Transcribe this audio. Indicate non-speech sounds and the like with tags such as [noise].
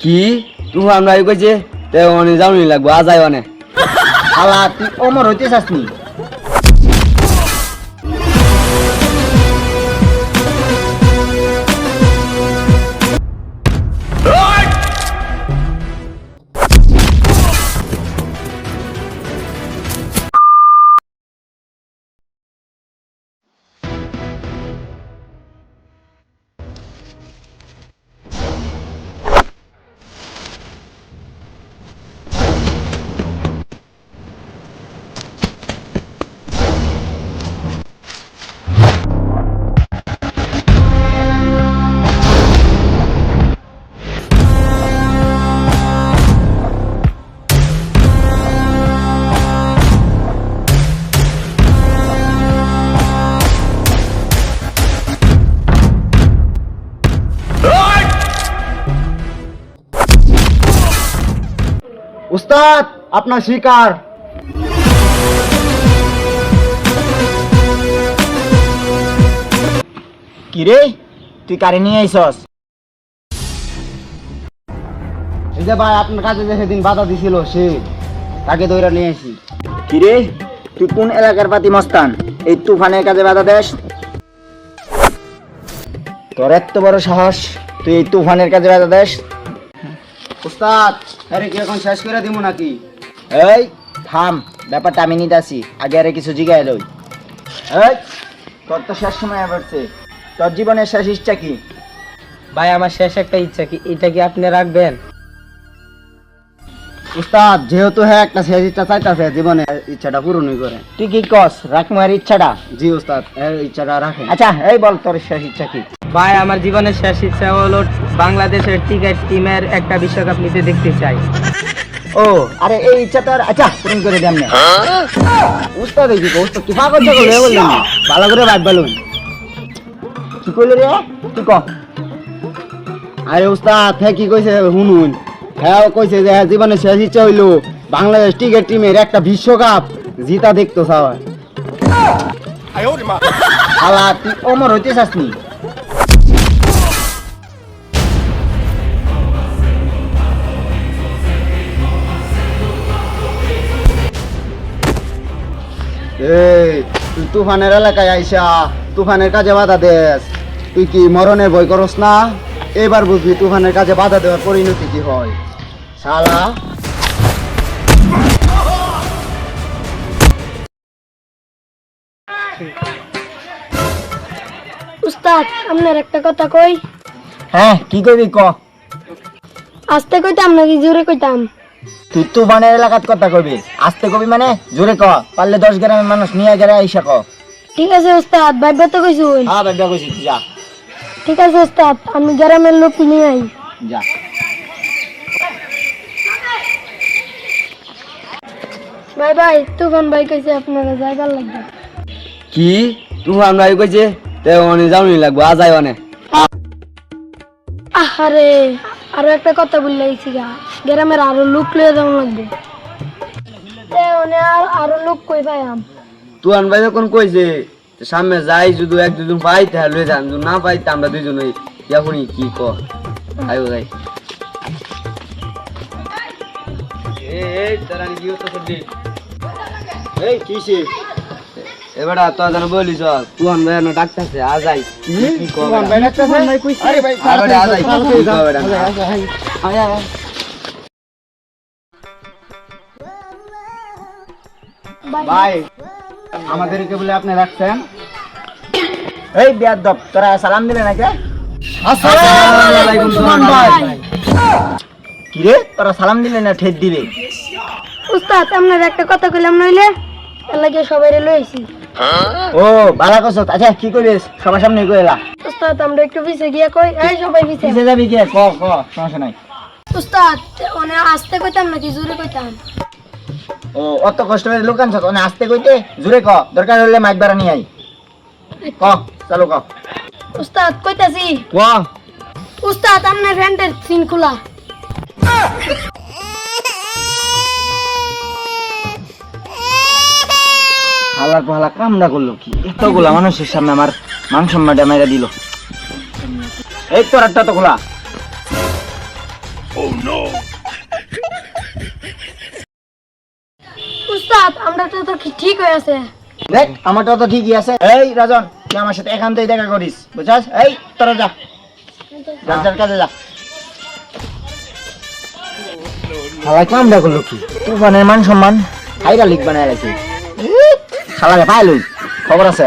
কি? তুফান ভাই কইছে তে অনে যাওনি লাগবো আজ আই অনে [laughs] শালা তুই অমর হইতে চাসনি উস্তাদ আপনার শিকার। কিরে তুই কারে নিয়ে আইসস? এই যে ভাই আপনার কাছে যে সেদিন বাধা দিছিল সে তাকে দৌড়া নিয়ে আসি কিরে তুই কোন এলাকার পাতি মস্তান? এই তুফানের কাজে বাধা দেস? তোর এত বড় সাহস তুই এই তুফানের কাজে বাধা দেস? উস্তাদ আরে কি এখন শেষ করে দিব নাকি? এই থাম ব্যাপারটা আমি নিতে আসি আগে আরে কিছু জিগাই লই। এই তোর তো শেষ সময় তোর জীবনের শেষ ইচ্ছা কি? ভাই আমার শেষ একটা ইচ্ছা কি? এটা কি আপনি রাখবেন? উস্তাদ যেহেতু হ্যাঁ একটা শেষ ইচ্ছা চাইতাছে জীবনে ইচ্ছাটা পূরণই করে তুই কি কস রাখমার ইচ্ছাটা? জি উস্তাদ এই ইচ্ছাটা রাখেন। আচ্ছা এই বল তোর শেষ ইচ্ছা কি? ভাই আমার জীবনের শেষ ইচ্ছা হলো বাংলাদেশের ক্রিকেট টিমের একটা বিশ্বকাপ নিতে দেখতে চাই। ও আরে এই ইচ্ছা তো আর আচ্ছা পূরণ করে দেন না। উস্তাদ এই কি কো? উস্তাদ কি পাগল ছাগল হয়ে বললেন ভালো করে ভাব বলুন। কি কইলে রে? তুই ক? আরে উস্তাদ হ্যাঁ কি কইছে শুনুন। হ্যাঁ কইছে যে হ্যাঁ জীবনে শেষ ইচ্ছা হইল। বাংলাদেশ ক্রিকেট টিমের একটা বিশ্বকাপ জিতা দেখতো সবাই আলা তুই অমর হইতে চাসনি এই তুই তুফানের এলাকায় আইসা তুফানের কাজে বাধা দেস। তুই কি মরণের ভয় করস না? এবার বুঝবি তুফানের কাজে বাধা দেওয়ার পরিণতি কি হয়। শালা। উস্তাদ আপনার একটা কথা কই? হ্যাঁ কি করবি ক? আস্তে কইতাম নাকি জোরে কইতাম? তুই তুফানের এলাকাত কথা কবি। আসতে কবি মানে? জোরে ক। পারলে দশ গ্রামের মানুষ নিয়ে গেলে আইসা ক। ঠিক আছে উস্তাদ ভাইবা তো কইছুন হ্যাঁ ব্যাগটা কইছি তুই যা। ঠিক আছে উস্তাদ আমি গ্রামের লোক নিয়ে আই। যা। বাই বাই তুফান ভাই কইছে আপনারা যাইবার লাগবে। কি? তুফান ভাই কইছে তে অনে যাওনি লাগবো আজ আই অনে। আরে আরও একটা কথা বললে আইছি গা, গ্রামের আরও লোক লয়ে যাওয়া লাগবে। আর লোক কই পাইয়াম তুফান ভাই যখন কইছে সামনে যাই শুধু এক দুজন পাই, তাহলে লয়ে যান। যদি না পাই, তা আমরা দুজন ওই ইয়াহুনি কি ক আইও যাই এই তারা কি হতো সবজি এই কিসে এবারে তো যেন বলিস তুহান ভাই না ডাকতেছে কি কো তুফান ভাই ডাকতেছে? আরে ভাই আরে কি কো বেটা ভাই আমাদেরকে বলে আপনি রাখছেন এই বিয়াদব তোরা সালাম দিলে নাকি? আলাইকুম তুফান ভাই। কিরে তোরা সালাম দিলে না ঠেট দিলে? উস্তাদ আপনার একটা কথা কইলাম নইলে? এর লাগে সবাই লই আইছি ও বালা কস আচ্ছা কি করিস? সবার সামনে কইলা উস্তাদ আমরা একটু পিছে গিয়া কই? এই সবাই পিছে। কিসে যাবি কে? ক ক সমস্যা নাই। উস্তাদ ওনে আস্তে কইতাম নাকি? জোরে কইতাম। ও অত কষ্ট করে লোকান ছত মানে আসতে কইতে? জুরে ক দরকার হলে মাইক বাড়া নিয়ে আই ক চালু ক। উস্তাদ কইতাছি। ক। উস্তাদ আপনার ফ্যান্টের সিন খোলা। হালার পাহালা কামড়া করল কি? এতগুলা মানুষের সামনে আমার মান সম্মানটা মেরা দিল। এই তোর একটা তো খোলা। উস্তাদ আমরা তো তো ঠিক হয়ে আছে। দেখ আমারটা তো ঠিকই আছে। এই রাজন তুই আমার সাথে একান্তই দেখা করিস বুঝছাস? এই তোরা যা। যার যার কাজে যা। খালা কামটা করল কি? তুফানের মান সম্মান হাইরা লিখ বানায় রাখি। খালারে পাইলই খবর আছে?